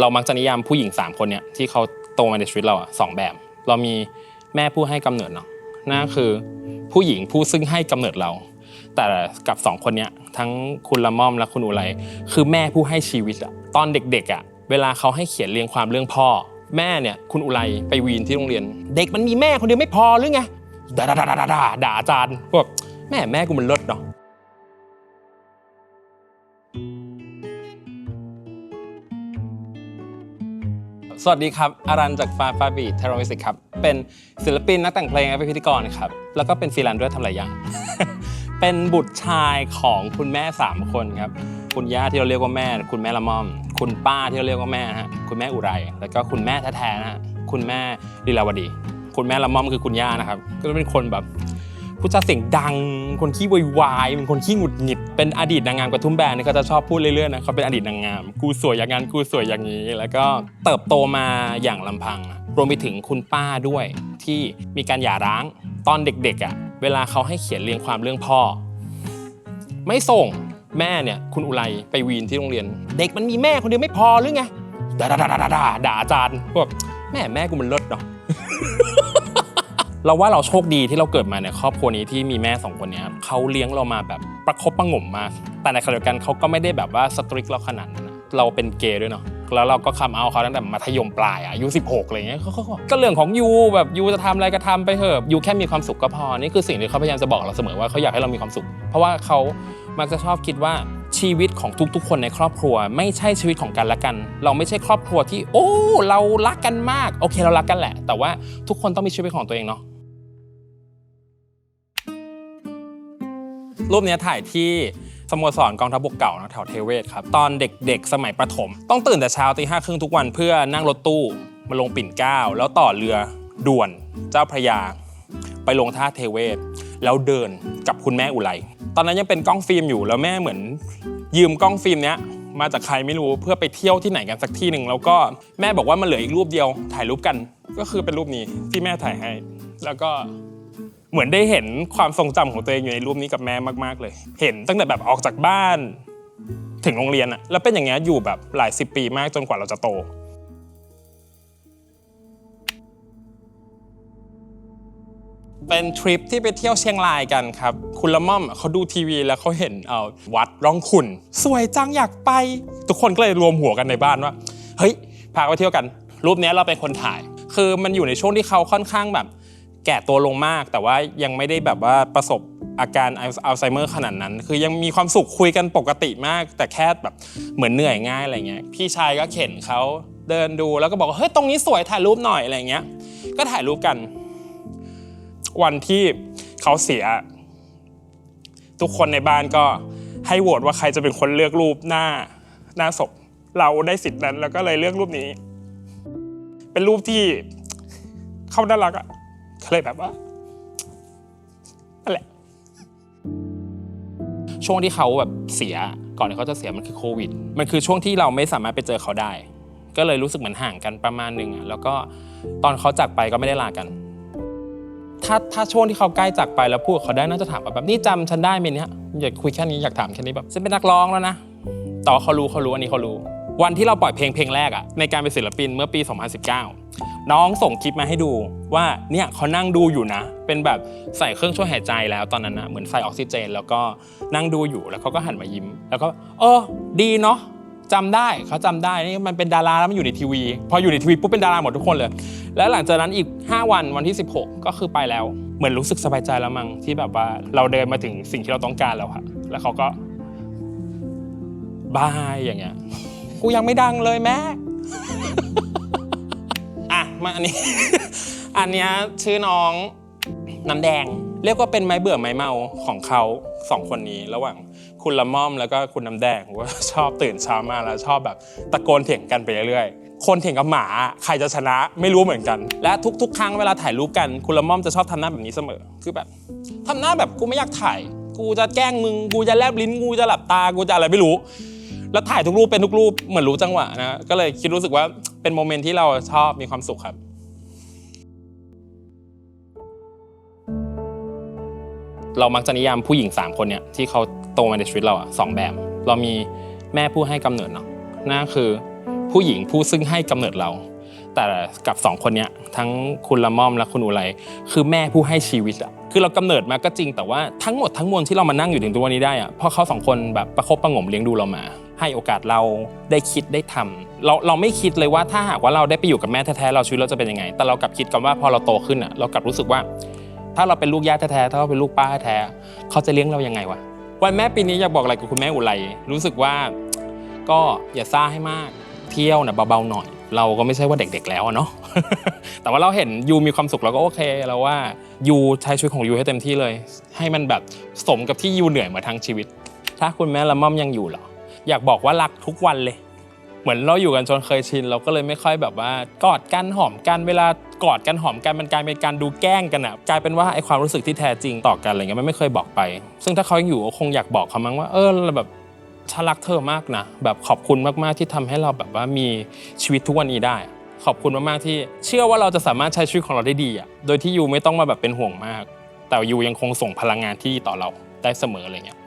เรามักจะนิยามผู้หญิงสามคนเนี่ยที่เขาโตมาในชีวิตเราอะสองแบบ เรามีแม่ผู้ให้กำเนิดเนาะนั่นคือผู้หญิงผู้ซึ่งให้กำเนิดเรา แต่กับสองคนเนี้ยทั้งคุณละม่อมและคุณอุไรคือแม่ผู้ให้ชีวิตอะตอนเด็กๆอะเวลาเขาให้เขียนเรียงความเรื่องพ่อ แม่เนี่ยคุณอุไรไปวีนที่โรงเรียน เด็กมันมีแม่คนเดียวไม่พอหรือไงด่าด่าด่าด่าด่าด่าอาจารย์พวกแม่แม่กูมันเลิศเนาะ สวัสดีครับอารันจากฟาฟาบีเทโรมิสิกครับ เป็นศิลปินนักแต่งเพลงและเป็นพิธีกรครับ แล้วก็เป็นฟรีแลนซ์ด้วยทำหลายอย่าง เป็นบุตรชายของคุณแม่ 3 คนครับ คุณย่าที่เราเรียกว่าแม่ คุณแม่ละม่อม คุณป้าที่เราเรียกว่าแม่ฮะ คุณแม่อุไร แล้วก็คุณแม่แท้ๆนะฮะ คุณแม่ลีลาวดี คุณแม่ละม่อมคือคุณย่านะครับ ก็เป็นคนแบบ ผู้ชาเสียงดัง คนขี้วายวายเป็นคนขี้หงุดหงิด เป็นอดีตนางงามกระทุ่มแบนนี่เขาจะชอบพูดเรื่อยๆนะเขาเป็นอดีตนางงาม กูสวยอย่างนั้นกูสวยอย่างนี้ แล้วก็เติบโตมาอย่างลำพัง รวมไปถึงคุณป้าด้วยที่มีการหย่าร้างตอนเด็กๆอะเวลาเขาให้เขียนเรียงความเรื่องพ่อ ไม่ส่งแม่เนี่ยคุณอุไรไปวีนที่โรงเรียน เด็กมันมีแม่คนเดียวไม่พอหรือไงด่าด่าด่าด่าด่าด่าอาจารย์พวกแม่แม่กูมันเลิศเนาะ เราว่าเราโชคดีที่เราเกิดมาในครอบครัวนี้ที่มีแม่สองคนเนี้ยเขาเลี้ยงเรามาแบบประคบประหงมมากแต่ในขณะเดียวกันเขาก็ไม่ได้แบบว่าสตริกเราขนาดนั้นนะเราเป็นเกย์ด้วยเนาะแล้วเราก็คำเอาเขาตั้งแต่มัธยมปลายอะอายุ16อะไรเงี้ยเขาก็ก็เรื่องของยูแบบยูจะทำอะไรก็ทำไปเถอะยูแค่มีความสุขก็พอนี่คือสิ่งที่เขาพยายามจะบอกเราเสมอว่าเขาอยากให้เรามีความสุข เพราะว่าเขามักจะชอบคิดว่าชีวิตของทุกๆ คนในครอบครัว ไม่ใช่ชีวิตของกันและกัน เราไม่ใช่ครอบครัวที่ โอ้ เรารักกันมาก โอเคเรารักกันแหละ แต่ว่าทุกคนต้องมีชีวิตของตัวเองเนาะ รูปนี้ถ่ายที่สโมสรกองทัพบกเก่านะแถวเทเวศครับ ตอนเด็กๆ สมัยประถม ต้องตื่นแต่เช้าตีห้าครึ่งทุกวันเพื่อนั่งรถตู้มาลงปิ่นเกล้าแล้วต่อเรือด่วนเจ้าพระยา ไปลงท่าเทเวศ แล้วเดินกับคุณแม่อุไรตอนนั้นยังเป็นกล้องฟิล์มอยู่แล้วแม่เหมือน ยืมกล้องฟิล์มเนี้ยมาจากใครไม่รู้เพื่อไปเที่ยวที่ไหนกันสักที่หนึ่งแล้วก็แม่บอกว่ามันเหลืออีกรูปเดียวถ่ายรูปกัน ก็คือเป็นรูปนี้ที่แม่ถ่ายให้ แล้วก็ เหมือนได้เห็นความทรงจำของตัวเองอยู่ในรูปนี้กับแม่มากๆเลย เห็นตั้งแต่แบบออกจากบ้าน ถึงโรงเรียนอะแล้วเป็นอย่างเงี้ยอยู่แบบหลายสิบปีมากจนกว่าเราจะโตเป็นทริปที่ไปเที่ยวเชียงรายกันครับ คุณละม่อมเขาดูทีวีแล้วเขาเห็นเอ่อวัดร่องขุนสวยจังอยากไป ทุกคนก็เลยรวมหัวกันในบ้านว่า เฮ้ย พาไปเที่ยวกัน รูปนี้เราเป็นคนถ่าย คือมันอยู่ในช่วงที่เขาค่อนข้างแบบ แก่ตัวลงมาก แต่ว่ายังไม่ได้แบบว่าประสบอาการอัลไซเมอร์ขนาดนั้น คือยังมีความสุขคุยกันปกติมาก แต่แค่แบบเหมือนเหนื่อยง่ายอะไรเงี้ยพี่ชายก็เข็นเขาเดินดูแล้วก็บอกว่าเฮ้ยตรงนี้สวยถ่ายรูปหน่อยอะไรเงี้ย ก็ถ่ายรูปกัน วันที่เขาเสีย ทุกคนในบ้านก็ให้โหวตว่าใครจะเป็นคนเลือกรูปหน้าหน้าศพเราได้สิทธิ์นั้นแล้วก็เลยเลือกรูปนี้ เป็นรูปที่เขาน่ารักอะ ก็เลยแบบว่านั่นแหละ ช่วงที่เขาแบบเสียก่อนที่เขาจะเสียมันคือโควิด มันคือช่วงที่เราไม่สามารถไปเจอเขาได้ ก็เลยรู้สึกเหมือนห่างกันประมาณหนึ่งอะแล้วก็ตอนเขาจากไปก็ไม่ได้ลากัน ถ้าถ้าช่วงที่เขาใกล้จากไปแล้วพูดกับเขาได้น่าจะถามแบบนี่จำฉันได้ไหมเนี่ยอยากคุยแค่นี้อยากถามแค่นี้แบบฉันเป็นนักร้องแล้วนะต่ว่าเขารู้เขารู้อันนี้เขารู้ วันที่เราปล่อยเพลงเพลงแรกอะในการเป็นศิลปินเมื่อปี 2019 น้องส่งคลิปมาให้ดูว่าเนี่ยเขานั่งดูอยู่นะ เป็นแบบใส่เครื่องช่วยหายใจแล้วตอนนั้นนะเหมือนใส่ออกซิเจน แล้วก็นั่งดูอยู่แล้วเขาก็หันมายิ้ม แล้วก็เออดีเนาะจำได้เขาจำได้นี่มันเป็นดาราแล้วมันอยู่ในทีวี พออยู่ในทีวีปุ๊บเป็นดาราหมดทุกคนเลย แล้วหลังจากนั้นอีก 5 วันวันที่ 16 ก็คือไปแล้ว เหมือนรู้สึกสบายใจแล้วมั้งที่แบบว่าเราเดินมาถึงสิ่งที่เราต้องการแล้วค่ะแล้วเขาก็บายอย่างเงี้ย กูยังไม่ดังเลยแม่อะมาอันนี้ อันเนี้ยชื่อน้องน้ำแดง เรียกว่าเป็นไม้เบื่อไม้เมาของเขาสองคนนี้ระหว่างคุณละม่อมแล้วก็คุณน้ำแดงว่าชอบตื่นเช้ามาแล้วชอบแบบตะโกนเถียงกันไปเรื่อยๆ คนเถียงกับหมาใครจะชนะไม่รู้เหมือนกัน และทุกๆ ครั้งเวลาถ่ายรูปกันคุณละม่อมจะชอบทำหน้าแบบนี้เสมอ คือแบบทำหน้าแบบกูไม่อยากถ่าย กูจะแกล้งมึงกูจะแลบลิ้นกูจะหลับตากูจะอะไรไม่รู้ แล้วถ่ายทุกรูปเป็นทุกรูปเหมือนรู้จังหวะนะก็เลยคิดรู้สึกว่าเป็นโมเมนต์ที่เราชอบมีความสุขครับเรามักจะนิยามผู้หญิง 3 คนเนี่ยที่เขาโตมาในชีวิตเราอะสองแบบ เรามีแม่ผู้ให้กำเนิดเนาะนั่นคือผู้หญิงผู้ซึ่งให้กำเนิดเรา แต่กับสองคนเนี้ยทั้งคุณละม่อมและคุณอุไรคือแม่ผู้ให้ชีวิตอะคือเรากำเนิดมาก็จริงแต่ว่าทั้งหมดทั้งมวลที่เรามานั่งอยู่ถึงตัวนี้ได้อะเพราะเขาสองคนแบบประคบประงมเลี้ยงดูเรามา ให้โอกาสเราได้คิดได้ทำเราเราไม่คิดเลยว่าถ้าหากว่าเราได้ไปอยู่กับแม่แท้ๆเราชีวิตเราจะเป็นยังไง แต่เรากลับคิดกันว่าพอเราโตขึ้นอะเรากลับรู้สึกว่า ถ้าเราเป็นลูกย่าแท้ๆถ้าเราเป็นลูกป้าแท้ๆเขาจะเลี้ยงเรายังไงวะวันแม่ปีนี้อยากบอกอะไรกับคุณแม่อุไรรู้สึกว่า ก็อย่าซ่าให้มากเที่ยวนะเบาๆหน่อย เราก็ไม่ใช่ว่าเด็กๆแล้วเนาะแต่ว่าเราเห็นยูมีความสุขเราก็โอเคแล้วว่ายูใช้ชีวิตของยูให้เต็มที่เลย ให้มันแบบสมกับที่ยูเหนื่อยมาทั้งชีวิต ถ้าคุณแม่ละม่อมยังอยู่เหรอ อยากบอกว่ารักทุกวันเลย เหมือนเราอยู่กันจนเคยชิน เราก็เลยไม่ค่อยแบบว่ากอดกันหอมกันเวลากอดกันหอมกันมันกลายเป็นการดูแกล้งกันอะกลายเป็นว่าไอความรู้สึกที่แท้จริงต่อกันอะไรเงี้ยมันไม่เคยบอกไป ซึ่งถ้าเขายังอยู่ก็คงอยากบอกเขามั้งว่า เออแบบฉันรักเธอมากนะแบบขอบคุณมากๆที่ทำให้เราแบบว่ามีชีวิตทุกวันนี้ได้ ขอบคุณมากๆที่ เชื่อว่าเราจะสามารถใช้ชีวิตของเราได้ดีอะโดยที่ยูไม่ต้องมาแบบเป็นห่วงมาก แต่ยูยังคงส่งพลังงานที่ดีต่อเราได้เสมออะไรเงี้ย